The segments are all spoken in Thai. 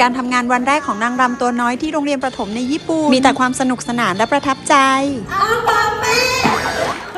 การทำงานวันแรกของนางรำตัวน้อยที่โรงเรียนประถมในญี่ปุ่น มีแต่ความสนุกสนานและประทับใจ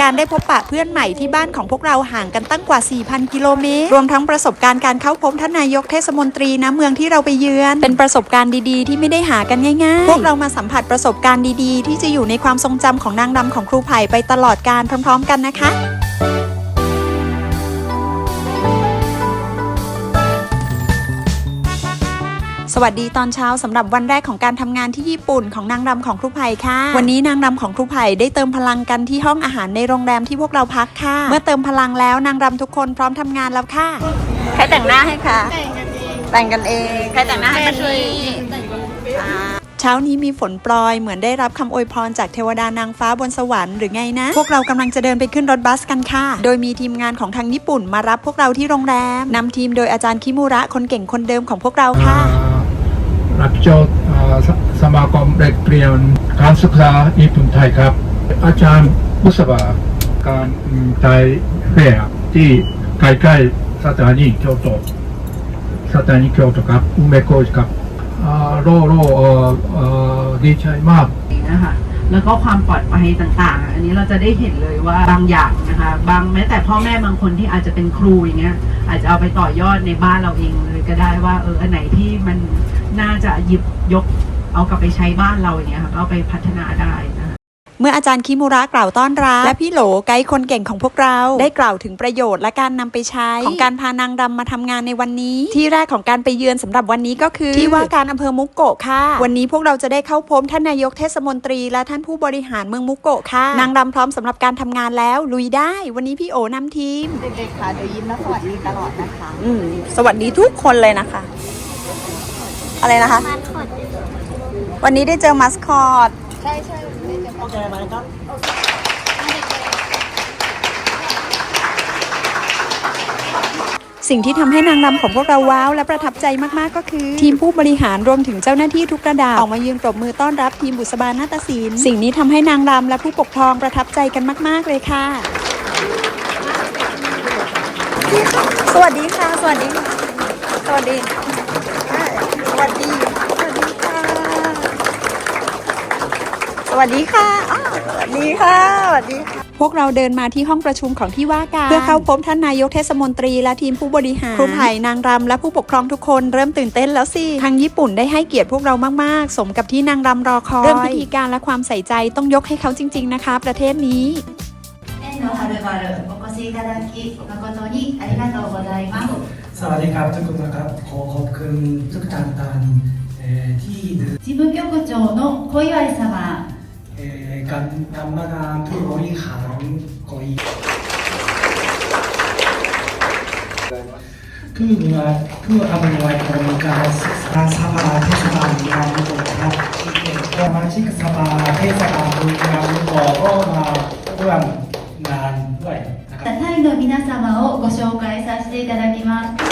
การได้พบปะเพื่อนใหม่ที่บ้านของพวกเราห่างกันตั้งกว่า 4,000 กิโลเมตร รวมทั้งประสบการณ์การเข้าพบท่านนายกเทศมนตรีนะเมืองที่เราไปเยือน เป็นประสบการณ์ดีๆ ที่ไม่ได้หากันง่ายๆ พวกเรามาสัมผัสประสบการณ์ดีๆ ที่จะอยู่ในความทรงจำของนางรำของครูไผ่ไปตลอดการพร้อม ๆ กันนะคะ สวัสดีตอนเช้าสำหรับวันแรกของการทำงานที่ญี่ปุ่นของนางรำของครูไผ่ค่ะ วันนี้นางรำของครูไผ่ได้เติมพลังกันที่ห้องอาหารในโรงแรมที่พวกเราพักค่ะ เมื่อเติมพลังแล้วนางรำทุกคนพร้อมทำงานแล้วค่ะใครแต่งหน้าให้คะแต่งกันเองใครแต่งหน้าให้มาช่วยเช้านี้มีฝนโปรยเหมือนได้รับคำอวยพรจากเทวดานางฟ้าบนสวรรค์หรือไงนะ พวกเรากำลังจะเดินไปขึ้นรถบัสกันค่ะ โดยมีทีมงานของทางญี่ปุ่นมารับพวกเราที่โรงแรมนำทีมโดยอาจารย์คิมูระคนเก่งคนเดิมของพวกเราค่ะ รับโจทย์สมาคมเด็กเรียนการศึกษาญี่ปุ่นไทยครับ อาจารย์บุษบาการไทยเแบบที่ใกล้ๆสถานีเกียวโตสถานีเกียวโตครับอุเมโกะครับโรโรดีใจมากนะคะแล้วก็ความปลอดภัยต่างๆ อันนี้เราจะได้เห็นเลยว่าบางอย่างนะคะ บางแม้แต่พ่อแม่บางคนที่อาจจะเป็นครูอย่างเงี้ย อาจจะเอาไปต่อยอดในบ้านเราเองเลยก็ได้ว่า เอออันไหนที่มันน่าจะหยิบยกเอากลับไปใช้บ้านเราอย่างเงี้ยค่ะก็เอาไปพัฒนาได้ เมื่ออาจารย์คิมุระกล่าวต้อนรับ และพี่โหลไกด์คนเก่งของพวกเรา ได้กล่าวถึงประโยชน์และการนำไปใช้ ของการพานางรำมาทำงานในวันนี้ ที่แรกของการไปเยือนสำหรับวันนี้ก็คือ ที่ว่าการอำเภอมุกโกะค่ะ วันนี้พวกเราจะได้เข้าพบท่านนายกเทศมนตรี และท่านผู้บริหารเมืองมุกโกะค่ะ นางรำพร้อมสำหรับการทำงานแล้วลุยได้ วันนี้พี่โอนำทีมเด็กๆค่ะเดี๋ยวยิ้มแล้วสวัสดีตลอดนะคะอืมสวัสดีทุกคนเลยนะคะ อะไรนะคะ วันนี้ได้เจอมัสคอตใช่ใช่ ไม่ได้เจอกันมาครับสิ่งที่ทำให้นางรำของพวกเราว้าวและประทับใจมาก ๆ ก็คือ ทีมผู้บริหารรวมถึงเจ้าหน้าที่ทุกระดับออกมายืนปรบมือต้อนรับทีมบุษบานาฏศิลป์สิ่งนี้ทำให้นางรำและผู้ปกครองประทับใจกันมาก ๆ เลยค่ะ สวัสดีค่ะ สวัสดีค่ะสวัสดีอ่าสวัสดี ส วัสดีค่ะสวัสดีค่ะ สวัสดีค่ะ พวกเราเดินมาที่ห้องประชุมของที่ว่าการเพื่อเข้าพบท่านนายกเทศมนตรีและทีมผู้บริหาร ครูไผ่นางรำและผู้ปกครองทุกคนเริ่มตื่นเต้นแล้วสิ ทางญี่ปุ่นได้ให้เกียรติพวกเรามาก ๆ สมกับที่นางรำรอคอย เริ่มพิธีการและความใส่ใจต้องยกให้เขาจริง ๆ นะคะ ประเทศนี้สวัสดีครับทุกคนครับขอขอบคุณทุกท่านที่ที่บุ๊คย事務局長の小祝様えー、 간, 간만한 프로이 한거의 그 문 화, 그 아버지와의 거리가 사바 태수가 아니라는 것과 마식 사바 태사가 보이라는 거가 또한 난 거예 요. タイの皆様をご紹介させていただきます。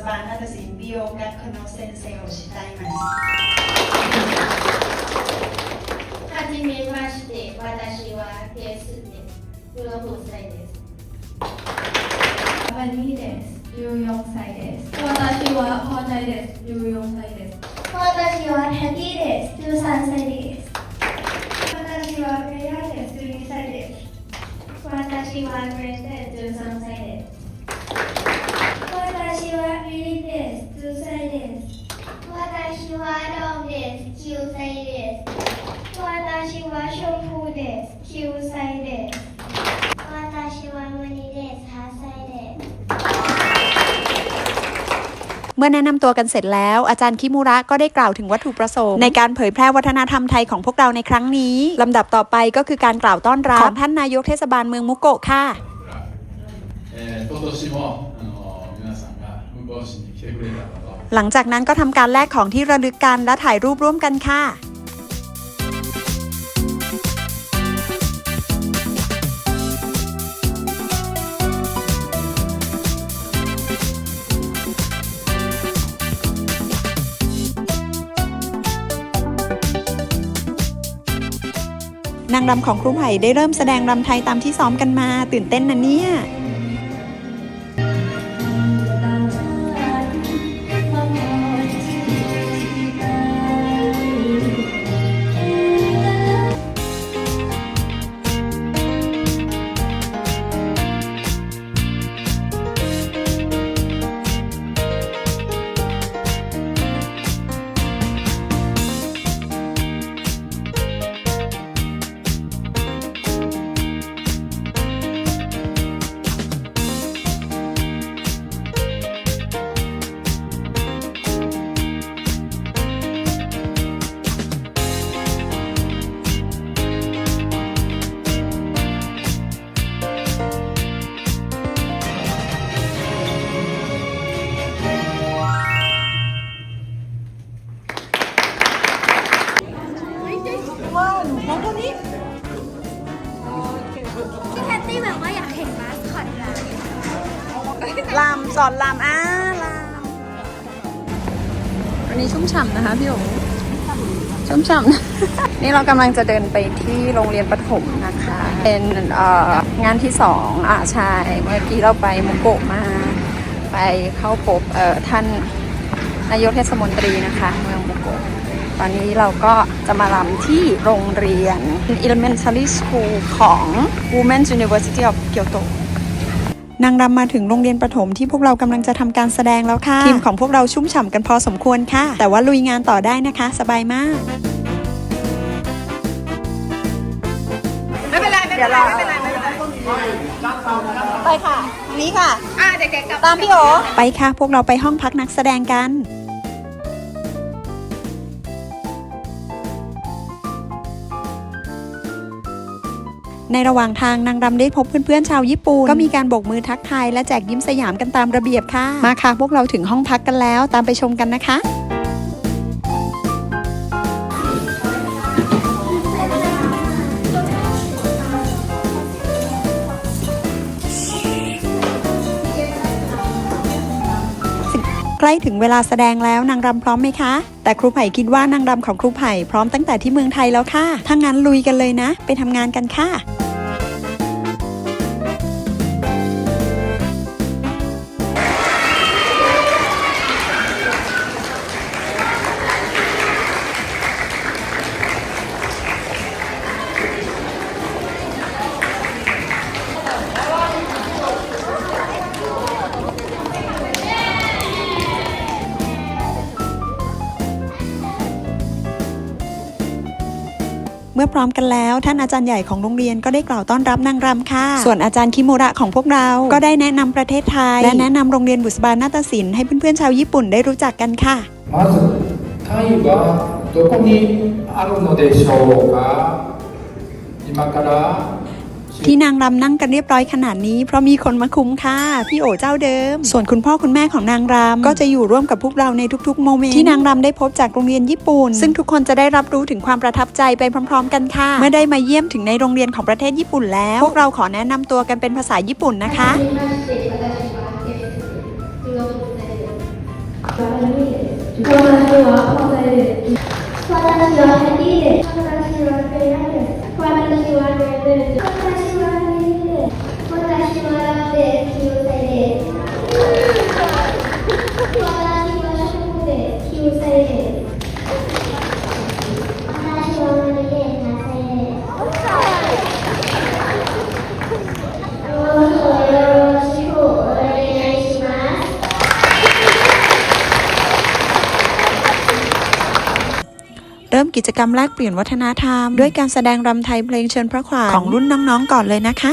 ムスバなどし美容学の先生をしています。はじめまして、私はケースです。16歳です。バニーです。14歳です。私はホーナイです。14歳です。私はハギーです。13歳です。私はフェアです。12歳です。私はグレーです。13歳です。私はミリです。10歳です。私はロンです。9歳です。私はションプです。9歳です。私はムニです。8歳です。 เมื่อแนะนำตัวกันเสร็จแล้ว อาจารย์คิมุระก็ได้กล่าวถึงวัตถุประสงค์ในการเผยแพร่วัฒนธรรมไทยของพวกเราในครั้งนี้ลำดับต่อไปก็คือการกล่าวต้อนรับของท่านนายกเทศบาลเมืองมุกโกะค่ะ หลังจากนั้นก็ทำการแลกของที่ระลึกกันและถ่ายรูปร่วมกันค่ะนางรำของครูไผ่ได้เริ่มแสดงรำไทยตามที่ซ้อมกันมา ตื่นเต้นนะเนี่ย ลำสอนลำอ่าลำวันนี้ชุ่มฉ่ำนะคะพี่โอ๋ชุ่มฉ่ำ นี่เรากำลังจะเดินไปที่โรงเรียนประถมนะคะ เป็นงานที่สองอ่าใช่เมื่อกี้เราไปมุโกะมา ไปเข้าพบท่านนายกเทศมนตรีนะคะ เมืองมุโกะตอนนี้เราก็จะมาลำที่โรงเรียน Elementary School ของ Women's University of Kyoto นางรำมาถึงโรงเรียนประถมที่พวกเรากำลังจะทำการแสดงแล้วค่ะ ทีมของพวกเราชุ่มฉ่ำกันพอสมควรค่ะ แต่ว่าลุยงานต่อได้นะคะ สบายมาก ไม่เป็นไรไม่เป็นไรไม่เป็นไรไม่เป็นไรไปค่ะ นี้ค่ะ อ่าเด็กๆตามพี่โอ ไปค่ะ พวกเราไปห้องพักนักแสดงกัน ในระหว่างทางนางรำได้พบเพื่อนๆชาวญี่ปุ่นก็มีการโบกมือทักทายและแจกยิ้มสยามกันตามระเบียบค่ะ มาค่ะ พวกเราถึงห้องพักกันแล้วตามไปชมกันนะคะใกล้ถึงเวลาแสดงแล้วนางรำพร้อมไหมคะ แต่ครูไผ่คิดว่านางรำของครูไผ่พร้อมตั้งแต่ที่เมืองไทยแล้วค่ะถ้างั้นลุยกันเลยนะ ไปทำงานกันค่ะ พร้อมกันแล้ว ท่านอาจารย์ใหญ่ของโรงเรียนก็ได้กล่าวต้อนรับนางรำค่ะ ส่วนอาจารย์คิโมระของพวกเรา ก็ได้แนะนำประเทศไทย และแนะนำโรงเรียนบุษบานาฏศิลป์ให้เพื่อนๆชาวญี่ปุ่นได้รู้จักกันค่ะ まずタイはどこにあるのでしょうか今から ที่นางรำนั่งกันเรียบร้อยขนาดนี้ เพราะมีคนมาคุมค่ะ พี่โอเจ้าเดิม ส่วนคุณพ่อคุณแม่ของนางรำก็จะอยู่ร่วมกับพวกเราในทุกๆโมเมนต์ที่นางรำได้พบจากโรงเรียนญี่ปุ่น ซึ่งทุกคนจะได้รับรู้ถึงความประทับใจไปพร้อม ๆ กันค่ะ เมื่อได้มาเยี่ยมถึงในโรงเรียนของประเทศญี่ปุ่นแล้ว พวกเราขอแนะนำตัวกันเป็นภาษาญี่ปุ่นนะคะ 私はポテです。私はヘティです。私はペヤです。私はレベです。 เเริ่มกิจกรรมแลกเปลี่ยนวัฒนธรรม ด้วยการแสดงรำไทยเพลงเชิญพระขวัญของรุ่นน้องๆก่อนเลยนะคะ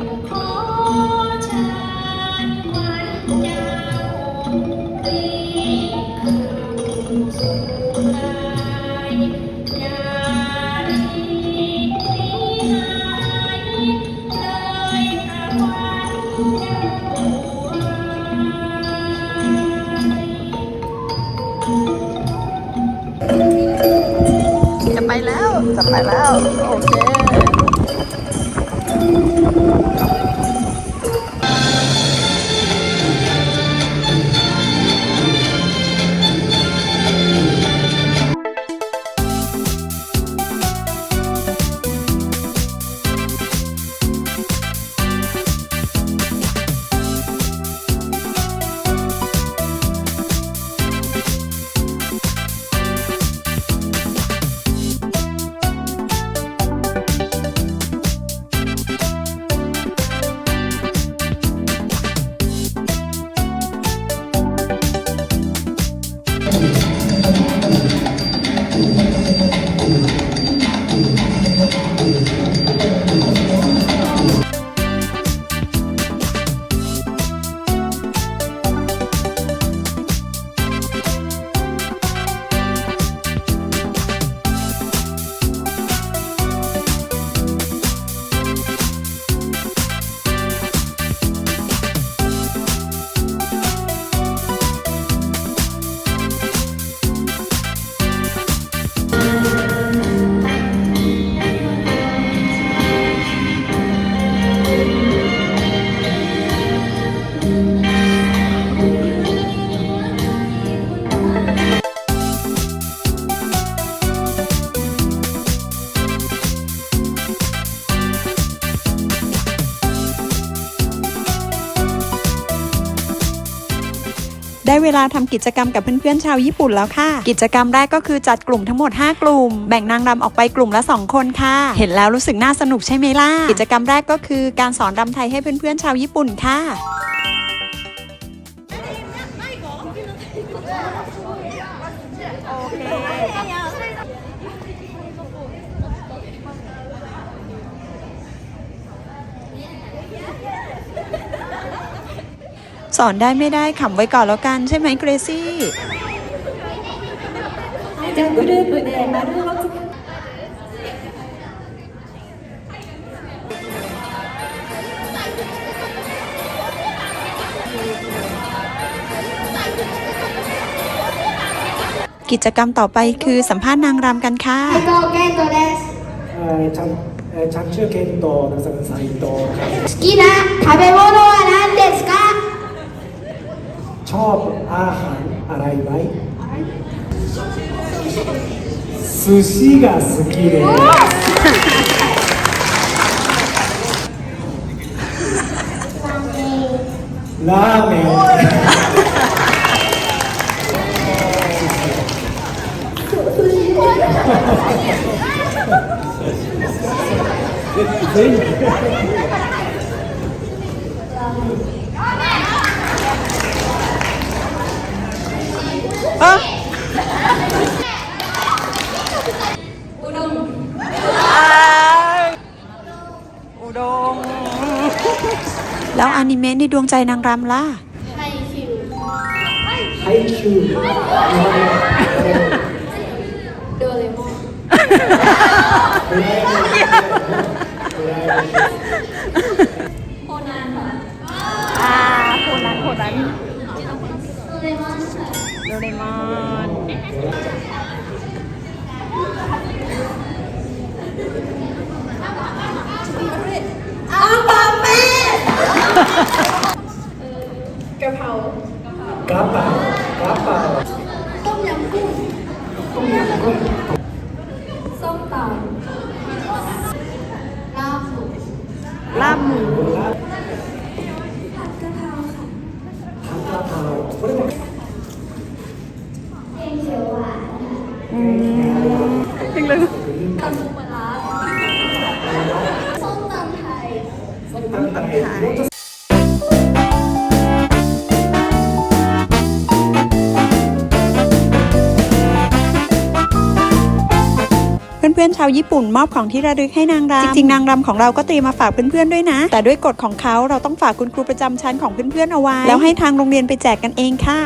เวลาทำกิจกรรมกับเพื่อนๆชาวญี่ปุ่นแล้วค่ะ กิจกรรมแรกก็คือจัดกลุ่มทั้งหมด 5 กลุ่ม แบ่งนางรำออกไปกลุ่มละ 2 คนค่ะ เห็นแล้วรู้สึกน่าสนุกใช่ไหมล่ะ กิจกรรมแรกก็คือการสอนรำไทยให้เพื่อนๆชาวญี่ปุ่นค่ะ สอนได้ไม่ได้ขำไว้ก่อนแล้วกันใช่ไหมเกรซี่ กิจกรรมต่อไปคือสัมภาษณ์นางรำกันค่ะ 斉藤健人ですえーちゃんえーちゃんちゅうけんと長坂斉藤ครับ 好きな食べ物は何ですか ชอบอาหารอะไรไหม寿司が好きですラーメンอุ อนิเมะในดวงใจนางรำล่ะไอคิวโดเรมอนโคนันค่ะอ่าโคนันโคนันโดเรมอนะโดเรมอน กระเป๋ากระเป๋าต้มยำกุ้งต้มยำกุ้งส้มตำลาบหมูลาบหมู พื่อนๆชาวญี่ปุ่นมอบของที่ระลึกให้นางรำจริงๆนางรำของเราก็เตรียมมาฝากเพื่อนๆด้วยนะ แต่ด้วยกฎของเขาเราต้องฝากคุณครูประจำชั้นของเพื่อนๆเอาไว้ แล้วให้ทางโรงเรียนไปแจกกันเองค่ะ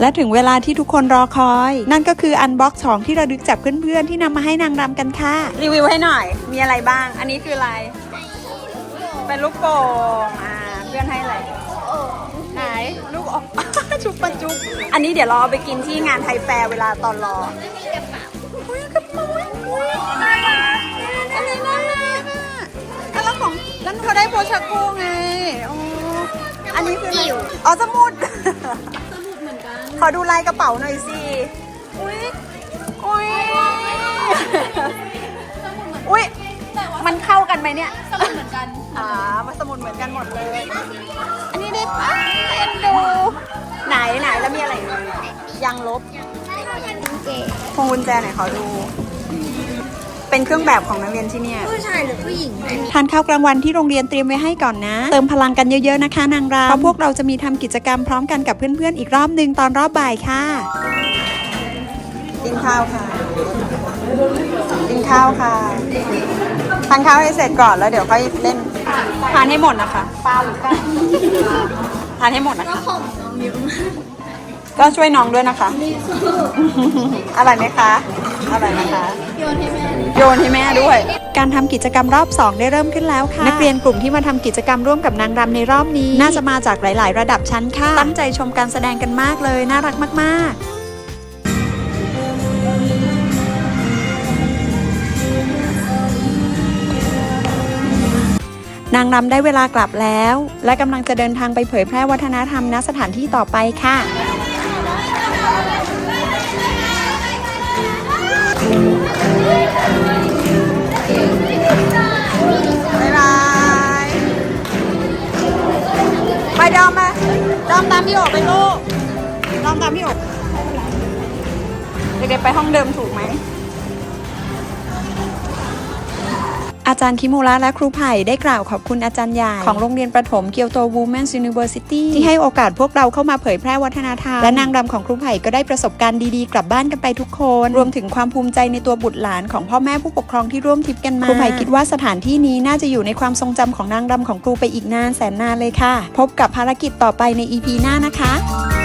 และถึงเวลาที่ทุกคนรอคอย นั่นก็คืออันบ็อกซ์ของที่ระลึกจากเพื่อนๆ ที่นำมาให้นางรำกันค่ะ รีวิวให้หน่อย มีอะไรบ้าง อันนี้คืออะไร เป็นลูกโป่งอ่าเพื่อนให้อะไรไหนลูกออกชุบปันจุบอันนี้เดี๋ยวเราเอาไปกินที่งานไทยแฟร์เวลาตอนรอ อันนี้น่าแล้วของแล้วเขาได้โปรชากูไงอ๋ออันนี้คืออะไรอ๋อสมุด สมุดเหมือนกัน ขอดูลายกระเป๋าหน่อยสิ อุ้ยอุ้ยอุ้ยมันเข้ากันไหมเนี่ย สมุดเหมือนกันอ๋อมาสมุดเหมือนกันหมดเลย อันนี้ได้ป้าเอ็นดู ไหนไหนแล้วมีอะไร ยังลบ พวงกุญแจไหนขอดู เป็นเครื่องแบบของนักเรียนที่เนี่ย ผู้ชายหรือผู้หญิงทานข้าวกลางวันที่โรงเรียนเตรียมไว้ให้ก่อนนะ เติมพลังกันเยอะๆนะคะ นางรำเพราะพวกเราจะมีทำกิจกรรมพร้อมกันกับเพื่อนๆอีกรอบหนึ่งตอนรอบบ่ายค่ะ กินข้าวค่ะ กินข้าวค่ะ ทานข้าวให้เสร็จก่อนแล้วเดี๋ยวค่อยเล่น ทานให้หมดนะคะ ปลาหรือไก่ทานให้หมดนะคะก็ ช่วยน้องด้วยนะคะ อร่อยไหมคะอร่อยนะคะ โยนให้แม่โยนให้แม่ด้วย การทำกิจกรรมรอบ 2 ได้เริ่มขึ้นแล้วค่ะ นักเรียนกลุ่มที่มาทำกิจกรรมร่วมกับนางรำในรอบนี้ น่าจะมาจากหลาย ๆ ระดับชั้นค่ะ ตั้งใจชมการแสดงกันมากเลย น่ารักมาก ๆนางรำได้เวลากลับแล้ว และกำลังจะเดินทางไปเผยแพร่วัฒนธรรมณสถานที่ต่อไปค่ะ ดอมมาดอมตามพี่โอบไปลูกดอมตามพี่โอบเด็กๆไปห้องเดิมถูกไหม อาจารย์คิมูระและครูไผ่ได้กล่าวขอบคุณอาจารย์ใหญ่ ของโรงเรียนประถมเกียวโต Women's University ที่ให้โอกาสพวกเราเข้ามาเผยแพร่วัฒนธรรม และนางรำของครูไผ่ก็ได้ประสบการณ์ดีๆ กลับบ้านกันไปทุกคน รวมถึงความภูมิใจในตัวบุตรหลานของพ่อแม่ผู้ปกครองที่ร่วมทริปกันมา ครูไผ่คิดว่าสถานที่นี้น่าจะอยู่ในความทรงจำของนางรำของครูไปอีกนานแสนนานเลยค่ะ พบกับภารกิจต่อไปใน EP หน้านะคะ